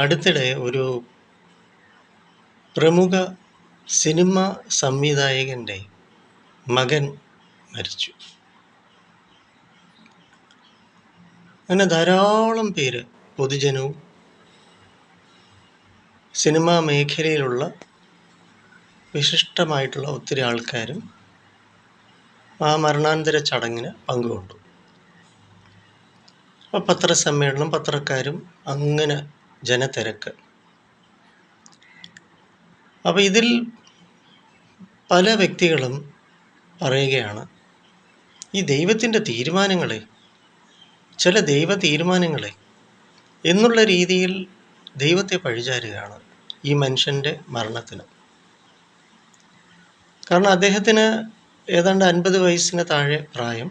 അടുത്തിടെ ഒരു പ്രമുഖ സിനിമ സംവിധായകന്റെ മകൻ മരിച്ചു. അങ്ങനെ ധാരാളം പേര് പൊതുജനവും സിനിമാ മേഖലയിലുള്ള വിശിഷ്ടമായിട്ടുള്ള ഒത്തിരി ആൾക്കാരും ആ മരണാന്തര ചടങ്ങിന് പങ്കുകൊണ്ടു. അപ്പോൾ പത്രസമ്മേളനം പത്രക്കാരും അങ്ങനെ ജനത്തിരക്ക്. അപ്പോൾ ഇതിൽ പല വ്യക്തികളും പറയുകയാണ് ഈ ദൈവത്തിന്റെ തീരുമാനങ്ങളെ ചില ദൈവ തീരുമാനങ്ങളെ എന്നുള്ള രീതിയിൽ ദൈവത്തെ പഴിചാരുകയാണ് ഈ മനുഷ്യന്റെ മരണത്തിന്. കാരണം അദ്ദേഹത്തിന് ഏതാണ്ട് അൻപത് വയസ്സിന് താഴെ പ്രായം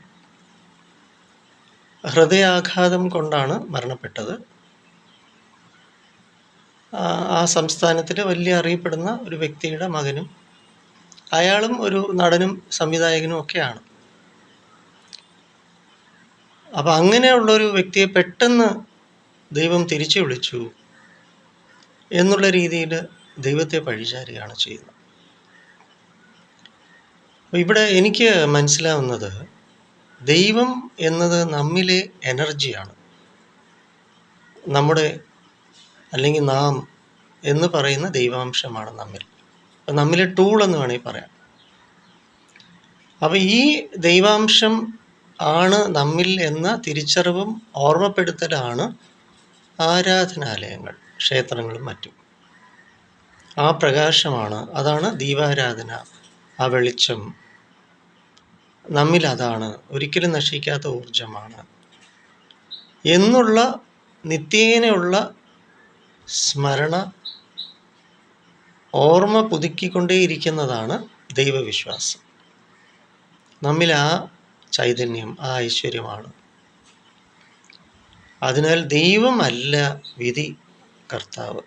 ഹൃദയാഘാതം കൊണ്ടാണ് മരണപ്പെട്ടത്. ആ- സംസ്ഥാനത്തിലെ വലിയ അറിയപ്പെടുന്ന ഒരു വ്യക്തിയുടെ മകനും അയാളും ഒരു നടനും സംവിധായകനും ഒക്കെയാണ്. അപ്പം അങ്ങനെയുള്ളൊരു വ്യക്തിയെ പെട്ടെന്ന് ദൈവം തിരിച്ചു വിളിച്ചു എന്നുള്ള രീതിയിൽ ദൈവത്തെ പഴിചാരുകയാണ് ചെയ്യുന്നത്. ഇവിടെ എനിക്ക് മനസ്സിലാവുന്നത് ദൈവം എന്നത് നമ്മിലെ എനർജിയാണ് നമ്മുടെ അല്ലെങ്കിൽ നാം എന്ന് പറയുന്ന ദൈവാംശമാണ് നമ്മിൽ. അപ്പം നമ്മിലെ ടൂൾ എന്ന് വേണമെങ്കിൽ പറയാം. അപ്പോൾ ഈ ദൈവാംശം ആണ് നമ്മിൽ എന്ന തിരിച്ചറിവും ഓർമ്മപ്പെടുത്തലാണ് ആരാധനാലയങ്ങൾ ക്ഷേത്രങ്ങളും മറ്റും. ആ പ്രകാശമാണ് അതാണ് ദീപാരാധന ആ വെളിച്ചം. നമ്മിൽ അതാണ് ഒരിക്കലും നശിക്കാത്ത ഊർജമാണ് എന്നുള്ള നിത്യേനയുള്ള സ്മരണ ഓർമ്മ പുതുക്കിക്കൊണ്ടേയിരിക്കുന്നതാണ് ദൈവവിശ്വാസം. നമ്മിൽ ആ ചൈതന്യം ആ ഐശ്വര്യമാണ്. അതിനാൽ ദൈവമല്ല വിധി കർത്താവ്.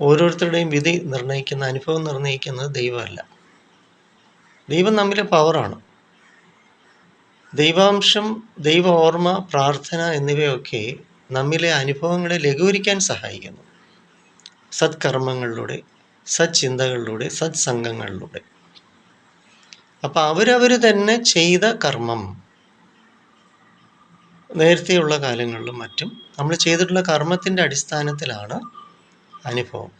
ഓരോരുത്തരുടെയും വിധി നിർണയിക്കുന്ന അനുഭവം നിർണയിക്കുന്നത് ദൈവമല്ല. ദൈവം നമ്മിലെ പവറാണ്. ദൈവാംശം ദൈവ ഓർമ്മ പ്രാർത്ഥന എന്നിവയൊക്കെ നമ്മിലെ അനുഭവങ്ങളെ ലഘൂകരിക്കാൻ സഹായിക്കുന്നു. സത്കർമ്മങ്ങളിലൂടെ സച്ചിന്തകളിലൂടെ സത്സംഗങ്ങളിലൂടെ. അപ്പം അവരവർ തന്നെ ചെയ്ത കർമ്മം. നേരത്തെയുള്ള കാലങ്ങളിലും മറ്റും നമ്മൾ ചെയ്തിട്ടുള്ള കർമ്മത്തിന്റെ അടിസ്ഥാനത്തിലാണ് അനുഭവം.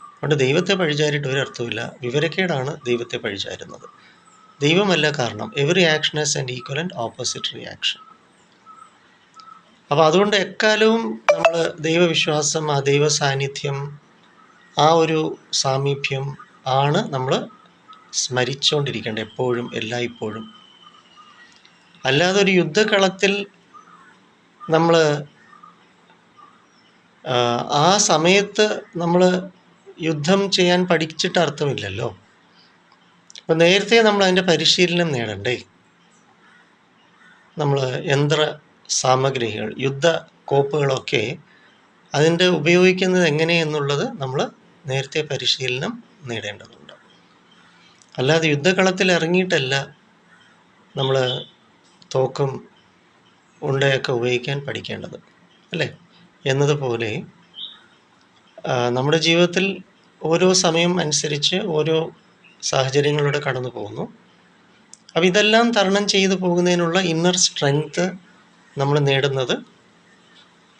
അതുകൊണ്ട് ദൈവത്തെ പഴിചാരിട്ട് അർത്ഥമില്ല വിവരക്കേടാണ് ദൈവത്തെ പഴിചാരുന്നത്. ദൈവമല്ല കാരണം. Every action as and equal and opposite reaction അപ്പോൾ അതുകൊണ്ട് എക്കാലവും നമ്മൾ ദൈവവിശ്വാസം ആ ദൈവ സാന്നിധ്യം ആ ഒരു സാമീപ്യം ആണ് നമ്മൾ സ്മരിച്ചുകൊണ്ടിരിക്കേണ്ടത് എപ്പോഴും എല്ലായ്പ്പോഴും. അല്ലാതെ ഒരു യുദ്ധകളത്തിൽ നമ്മൾ ആ സമയത്ത് നമ്മൾ യുദ്ധം ചെയ്യാൻ പഠിച്ചിട്ട് അർത്ഥമില്ലല്ലോ. അപ്പം നേരത്തെ നമ്മൾ അതിന്റെ പരിശീലനം നേടണ്ടേ? നമ്മൾ യന്ത്ര സാമഗ്രികൾ യുദ്ധ കോപ്പുകളൊക്കെ അതിന്റെ ഉപയോഗിക്കുന്നത് എങ്ങനെയെന്നുള്ളത് നമ്മൾ നേരത്തെ പരിശീലനം നേടേണ്ടതുണ്ട്. അല്ലാതെ യുദ്ധകളത്തിൽ ഇറങ്ങിയിട്ടല്ല നമ്മൾ തോക്കും ഉണ്ടയൊക്കെ ഉപയോഗിക്കാൻ പഠിക്കേണ്ടത് അല്ലേ? എന്നതുപോലെ നമ്മുടെ ജീവിതത്തിൽ ഓരോ സമയം അനുസരിച്ച് ഓരോ സാഹചര്യങ്ങളിലൂടെ കടന്നു പോകുന്നു അപ്പം ഇതെല്ലാം തരണം ചെയ്തു പോകുന്നതിനുള്ള ഇന്നർ സ്ട്രെങ്ത് നമ്മൾ നേടുന്നത്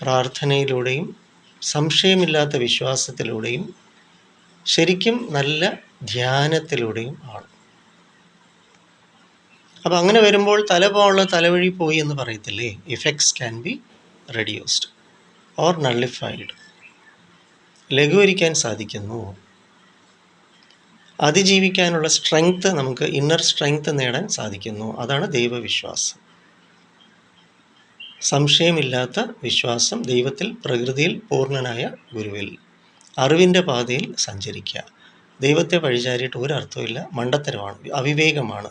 പ്രാർത്ഥനയിലൂടെയും സംശയമില്ലാത്ത വിശ്വാസത്തിലൂടെയും ശരിക്കും നല്ല ധ്യാനത്തിലൂടെയും ആണ്. അപ്പം അങ്ങനെ വരുമ്പോൾ തല പോകാനുള്ള തലവഴി പോയി എന്ന് പറയത്തില്ലേ? Effects can be reduced or nullified ലഘൂകരിക്കാൻ സാധിക്കുന്നു. അതിജീവിക്കാനുള്ള സ്ട്രെങ്ത് നമുക്ക് ഇന്നർ സ്ട്രെങ്ത് നേടാൻ സാധിക്കുന്നു. അതാണ് ദൈവവിശ്വാസം. സംശയമില്ലാത്ത വിശ്വാസം ദൈവത്തിൽ പ്രകൃതിയിൽ പൂർണനായ ഗുരുവിൽ. അറിവിന്റെ പാതയിൽ സഞ്ചരിക്കുക. ദൈവത്തെ പഴിചാരിയിട്ട് ഒരു അർത്ഥമില്ല മണ്ടത്തരമാണ്. അവിവേകമാണ്.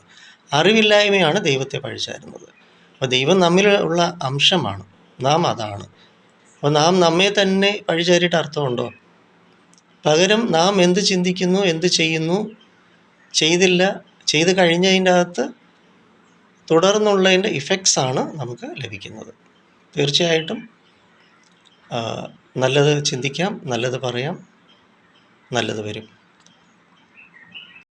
അറിവില്ലായ്മയാണ് ദൈവത്തെ പഴിചാരുന്നത്. അപ്പോൾ ദൈവം നമ്മിലുള്ള അംശമാണ്. നാം അതാണ്. അപ്പോൾ നാം നമ്മെ തന്നെ പഴിചാരിയിട്ട് അർത്ഥമുണ്ടോ? പകരം നാം എന്ത് ചിന്തിക്കുന്നു എന്ത് ചെയ്യുന്നു? ചെയ്തില്ല. ചെയ്ത് കഴിഞ്ഞതിന്റെ അകത്ത് തുടർന്നുള്ളതിന്റെ ഇഫക്ട്സ് ആണ് നമുക്ക് ലഭിക്കുന്നത്. തീർച്ചയായിട്ടും നല്ലത് ചിന്തിക്കാം നല്ലത് പറയാം നല്ലത് വരും.